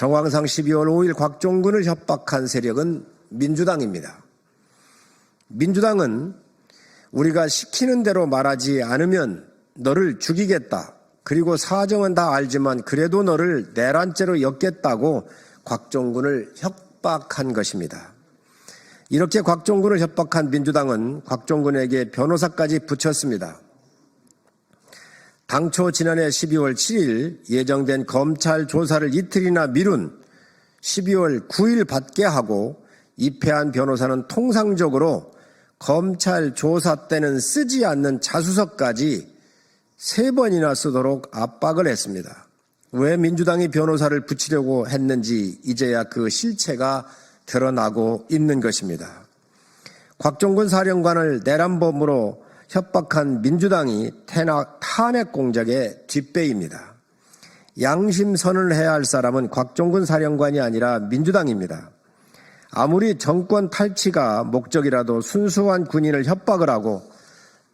정황상 12월 5일 곽종근을 협박한 세력은 민주당입니다. 민주당은 우리가 시키는 대로 말하지 않으면 너를 죽이겠다. 그리고 사정은 다 알지만 그래도 너를 내란죄로 엮겠다고 곽종근을 협박한 것입니다. 이렇게 곽종근을 협박한 민주당은 곽종근에게 변호사까지 붙였습니다. 당초 지난해 12월 7일 예정된 검찰 조사를 이틀이나 미룬 12월 9일 받게 하고 입회한 변호사는 통상적으로 검찰 조사 때는 쓰지 않는 자수서까지 세 번이나 쓰도록 압박을 했습니다. 왜 민주당이 변호사를 붙이려고 했는지 이제야 그 실체가 드러나고 있는 것입니다. 곽종근 사령관을 내란범으로 협박한 민주당이 탄핵 공작의 뒷배입니다. 양심선을 해야 할 사람은 곽종근 사령관이 아니라 민주당입니다. 아무리 정권 탈취가 목적이라도 순수한 군인을 협박을 하고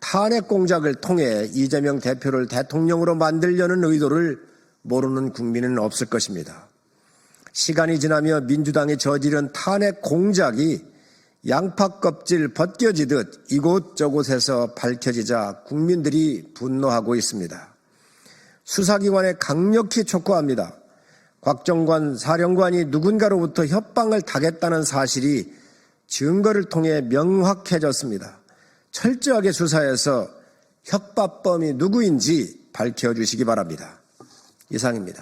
탄핵 공작을 통해 이재명 대표를 대통령으로 만들려는 의도를 모르는 국민은 없을 것입니다. 시간이 지나며 민주당이 저지른 탄핵 공작이 양파 껍질 벗겨지듯 이곳저곳에서 밝혀지자 국민들이 분노하고 있습니다. 수사기관에 강력히 촉구합니다. 곽정관 사령관이 누군가로부터 협박을 당했다는 사실이 증거를 통해 명확해졌습니다. 철저하게 수사해서 협박범이 누구인지 밝혀주시기 바랍니다. 이상입니다.